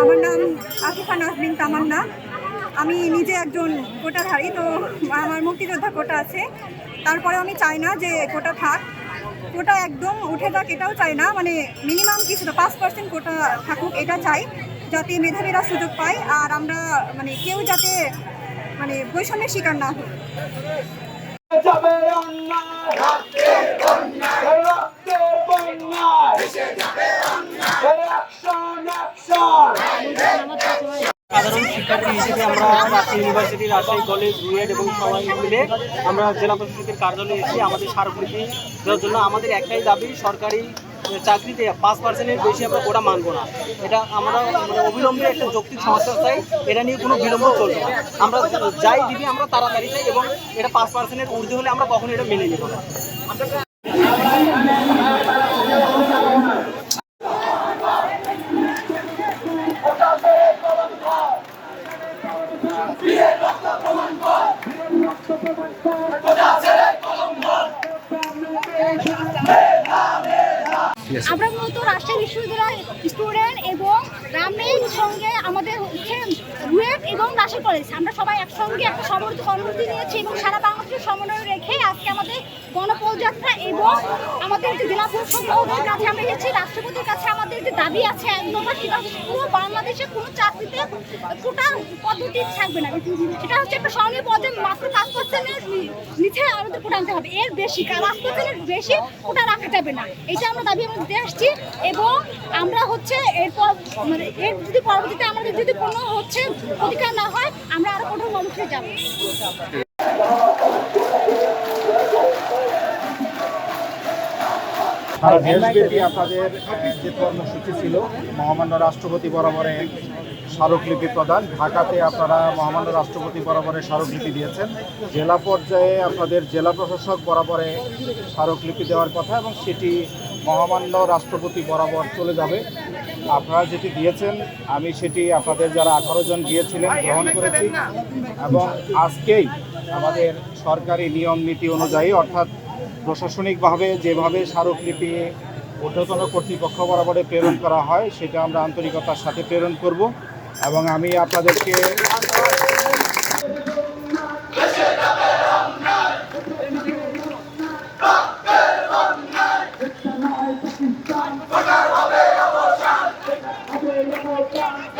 আমার নাম আফিফা নাজমিন তামান্না। আমি নিজে একজন কোটাধারী, তো আমার মুক্তিযোদ্ধা কোটা আছে। তারপরে আমি চাই না যে কোটা থাক। কোটা একদম উঠে থাক এটাও চাই না মানে মিনিমাম কিছু পাঁচ পার্সেন্ট কোটা থাকুক, এটা চাই, যাতে মেধাবীরা সুযোগ পায়, আর আমরা মানে কেউ যাতে মানে বৈষম্যের শিকার না হোক শিক্ষার্থী হিসেবে আমরা Rajshahi university Rajshahi college RUET এবং সবাই মিলে আমরা জেলা প্রশাসকের কার্যালয়ে এসে আমাদের স্মারকলিপি দেওয়ার জন্য আমাদের একটাই দাবি, সরকারি চাকরিতে পাঁচ পার্সেন্টের বেশি আমরা কোটা মানবো না। এটা আমরা মানে অবিলম্বে একটা যৌক্তিক সমস্যা চাই, এটা নিয়ে কোনো বিলম্ব চলবে না। আমরা যাই দিবি, আমরা তাড়াতাড়ি চাই এবং এটা পাঁচ পার্সেন্টের ঊর্ধ্বে হলে আমরা কখনো এটা মেনে নেব না। আমরা মূলত রাজশাহী বিশ্ববিদ্যালয় স্টুডেন্ট এবং রামের সঙ্গে আমাদের হচ্ছে রুয়েট এবং রাজশাহী কলেজ। আমরা সবাই একসঙ্গে একটা সমর্থ কর্মসূচি নিয়েছি এবং সারা বাংলাদেশের সমন্বয় রেখে আজকে আমাদের গণপদযাত্রা এবং আমাদের জেলা পরিষদ কাছে আমরা গেছি, রাষ্ট্রপতির কাছে দাবি আছে একদম সেটা হচ্ছে পুরো বাংলাদেশে কোনো চাকরিতে কোটা পদ্ধতি থাকবে না। এটা হচ্ছে একটা স্বর্ণীয় পদে মাত্র পাঁচ পার্সেন্টের নিচে আমাদের কোটা আনতে হবে। এর বেশি পাঁচ পার্সেন্টের বেশি কোটা রাখা যাবে না। এটা আমরা দাবি আমরা দিতে আসছি এবং আমরা হচ্ছে এরপর মানে এর যদি পরবর্তীতে আমাদের যদি কোনো হচ্ছে অধিকার না হয়, আমরা আরও কঠোর কর্মসূচি যাব। সারা দেশব্যাপী আপনাদের যে কর্মসূচি ছিল, মহামান্য রাষ্ট্রপতি বরাবরে স্মারকলিপি প্রদান, ঢাকাতে আপনারা মহামান্য রাষ্ট্রপতি বরাবরে স্মারকলিপি দিয়েছেন। জেলা পর্যায়ে আপনাদের জেলা প্রশাসক বরাবরে স্মারকলিপি দেওয়ার কথা এবং সেটি মহামান্য রাষ্ট্রপতি বরাবর চলে যাবে। আপনারা যেটি দিয়েছেন, আমি সেটি আপনাদের যারা আঠারো জন গিয়েছিলেন গ্রহণ করেছি। এবং আজকেই আমাদের সরকারি নিয়ম নীতি অনুযায়ী, অর্থাৎ প্রশাসনিকভাবে যেভাবে স্মারকলিপি ঊর্ধ্বতন কর্তৃপক্ষ বরাবরে প্রেরণ করা হয়, সেটা আমরা আন্তরিকতার সাথে প্রেরণ করব এবং আমি আপনাদেরকে পাকিস্তান